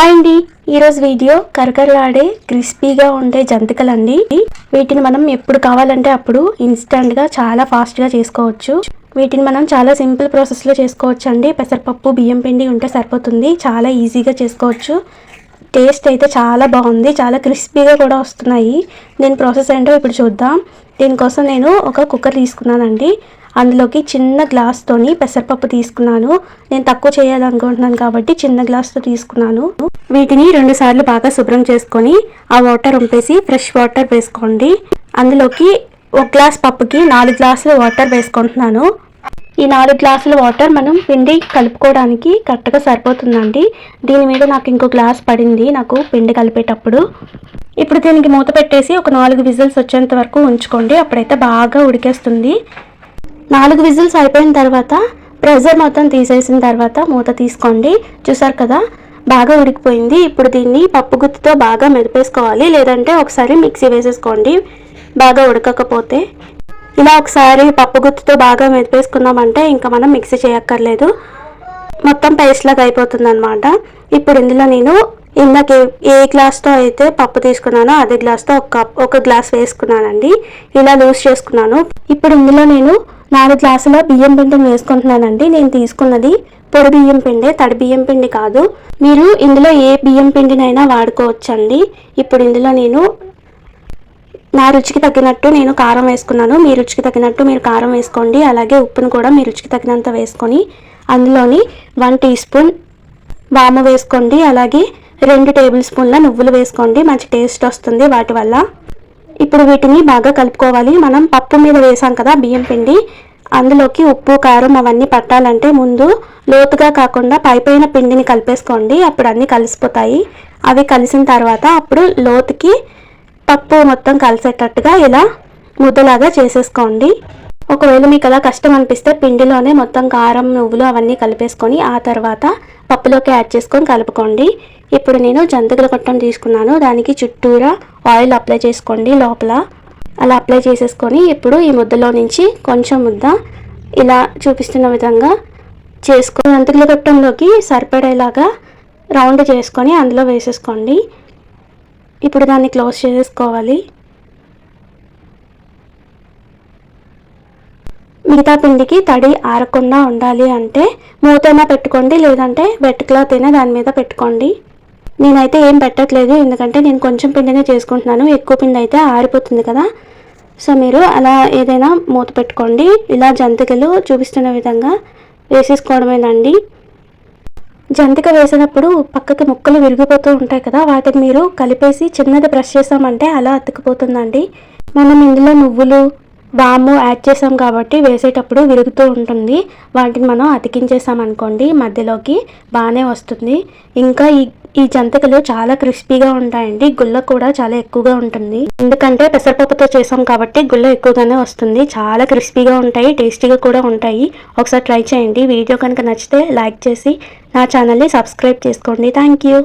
Hi అండి. ఈరోజు video కరకరలాడే క్రిస్పీగా ఉండే జంతికలండి. వీటిని మనం ఎప్పుడు కావాలంటే అప్పుడు ఇన్స్టంట్గా చాలా ఫాస్ట్గా చేసుకోవచ్చు. వీటిని మనం చాలా సింపుల్ ప్రాసెస్లో చేసుకోవచ్చు అండి పెసరపప్పు బియ్యం పిండి ఉంటే సరిపోతుంది. చాలా ఈజీగా చేసుకోవచ్చు. టేస్ట్ అయితే చాలా బాగుంది. చాలా క్రిస్పీగా కూడా వస్తున్నాయి. దీని ప్రాసెస్ ఏంటో ఇప్పుడు చూద్దాం. దీనికోసం నేను ఒక కుక్కర్ తీసుకున్నానండి. అందులోకి చిన్న గ్లాస్తోని పెసరపప్పు తీసుకున్నాను. నేను తక్కువ చేయాలనుకుంటున్నాను కాబట్టి చిన్న గ్లాస్తో తీసుకున్నాను. వీటిని రెండు సార్లు బాగా శుభ్రం చేసుకొని ఆ వాటర్ ఉంపేసి ఫ్రెష్ వాటర్ వేసుకోండి. అందులోకి ఒక గ్లాస్ పప్పుకి నాలుగు గ్లాసులు వాటర్ వేసుకుంటున్నాను. ఈ నాలుగు గ్లాసుల వాటర్ మనం పిండి కలుపుకోవడానికి కరెక్ట్గా సరిపోతుందండి. దీని మీద నాకు ఇంకో గ్లాస్ పడింది నాకు పిండి కలిపేటప్పుడు. ఇప్పుడు దీనికి మూత పెట్టేసి ఒక నాలుగు విజిల్స్ వచ్చేంత వరకు ఉంచుకోండి. అప్పుడైతే బాగా ఉడికేస్తుంది. నాలుగు విజిల్స్ అయిపోయిన తర్వాత ప్రెజర్ మొత్తం తీసేసిన తర్వాత మూత తీసుకోండి. చూసారు కదా? బాగా ఉడికిపోయింది. ఇప్పుడు దీన్ని పప్పు గుత్తితో బాగా మెదిపేసుకోవాలి. లేదంటే ఒకసారి మిక్సీ వేసేసుకోండి. బాగా ఉడకకపోతే. ఇలా ఒకసారి పప్పు గుత్తితో బాగా మెదిపేసుకున్నామంటే ఇంకా మనం మిక్సీ చేయక్కర్లేదు. మొత్తం పేస్ట్లాగా లాగా ఇప్పుడు ఇందులో నేను ఇందాక ఏ- ఏ గ్లాస్తో అయితే పప్పు తీసుకున్నానో అదే గ్లాస్తో ఒక కప్ ఒక గ్లాస్ వేసుకున్నానండి. ఇలా లూజ్ చేసుకున్నాను. ఇప్పుడు ఇందులో నేను నాలుగు గ్లాసుల బియ్యం పిండిని వేసుకుంటున్నానండి. నేను తీసుకున్నది పొడి బియ్యం పిండి తడి బియ్యం పిండి కాదు. మీరు ఇందులో ఏ బియ్యం పిండినైనా వాడుకోవచ్చండి. ఇప్పుడు ఇందులో నేను నా రుచికి తగినట్టు నేను కారం వేసుకున్నాను. మీ రుచికి తగినట్టు మీరు కారం వేసుకోండి. అలాగే ఉప్పును కూడా మీ రుచికి తగినంత వేసుకొని అందులోని వన్ టీ స్పూన్ వాము వేసుకోండి. అలాగే రెండు టేబుల్ స్పూన్ల నువ్వులు వేసుకోండి. మంచి టేస్ట్ వస్తుంది వాటి వల్ల. ఇప్పుడు వీటిని బాగా కలుపుకోవాలి. మనం పప్పు మీద వేసాం కదా బియ్యం పిండి. అందులోకి ఉప్పు కారం అవన్నీ పట్టాలంటే ముందు లోతుగా కాకుండా పైపైన పిండిని కలిపేసుకోండి. అప్పుడు అన్నీ కలిసిపోతాయి. అవి కలిసిన తర్వాత అప్పుడు లోతుకి పప్పు మొత్తం కలిసేటట్టుగా ఇలా ముద్దలాగా చేసేసుకోండి. ఒకవేళ మీకు అలా కష్టం అనిపిస్తే పిండిలోనే మొత్తం కారం నువ్వులు అవన్నీ కలిపేసుకొని ఆ తర్వాత పప్పులోకి యాడ్ చేసుకొని కలుపుకోండి. ఇప్పుడు నేను జంతికల గొట్టం తీసుకున్నాను. దానికి చుట్టూరా ఆయిల్ అప్లై చేసుకోండి లోపల. అలా అప్లై చేసేసుకొని ఇప్పుడు ఈ ముద్దలో నుంచి కొంచెం ముద్ద ఇలా చూపిస్తున్న విధంగా చేసుకొని జంతికల గొట్టంలోకి సరిపడేలాగా రౌండ్ చేసుకొని అందులో వేసేసుకోండి. ఇప్పుడు దాన్ని క్లోజ్ చేసేసుకోవాలి. మిగతా పిండికి తడి ఆరకుండా ఉండాలి అంటే మూతైనా పెట్టుకోండి లేదంటే వెట్ క్లాత్ అయినా దాని మీద పెట్టుకోండి. నేనైతే ఏం పెట్టట్లేదు ఎందుకంటే నేను కొంచెం పిండినే చేసుకుంటున్నాను. ఎక్కువ పిండి అయితే ఆరిపోతుంది కదా. సో మీరు అలా ఏదైనా మూత పెట్టుకోండి. ఇలా జంతికలు చూపిస్తున్న విధంగా వేసేసుకోవడమేనండి. జంతిక వేసినప్పుడు పక్కకి ముక్కలు విరిగిపోతూ ఉంటాయి కదా వాటిని మీరు కలిపేసి చిన్నది బ్రష్ చేసామంటే అలా అతుక్కుపోతుందండి మనం ఇందులో నువ్వులు బాము యాడ్ చేసాం కాబట్టి వేసేటప్పుడు విరుగుతూ ఉంటుంది. వాటిని మనం అతికించేసాం అనుకోండి మధ్యలోకి బాగానే వస్తుంది. ఇంకా ఈ ఈ జంతికలు చాలా క్రిస్పీగా ఉంటాయండి. గుల్ల కూడా చాలా ఎక్కువగా ఉంటుంది. ఎందుకంటే పెసరపప్పుతో చేసాం కాబట్టి గుల్ల ఎక్కువగానే వస్తుంది. చాలా క్రిస్పీగా ఉంటాయి. టేస్టీగా కూడా ఉంటాయి. ఒకసారి ట్రై చేయండి. వీడియో కనుక నచ్చితే లైక్ చేసి నా ఛానల్ని సబ్స్క్రైబ్ చేసుకోండి. Thank you.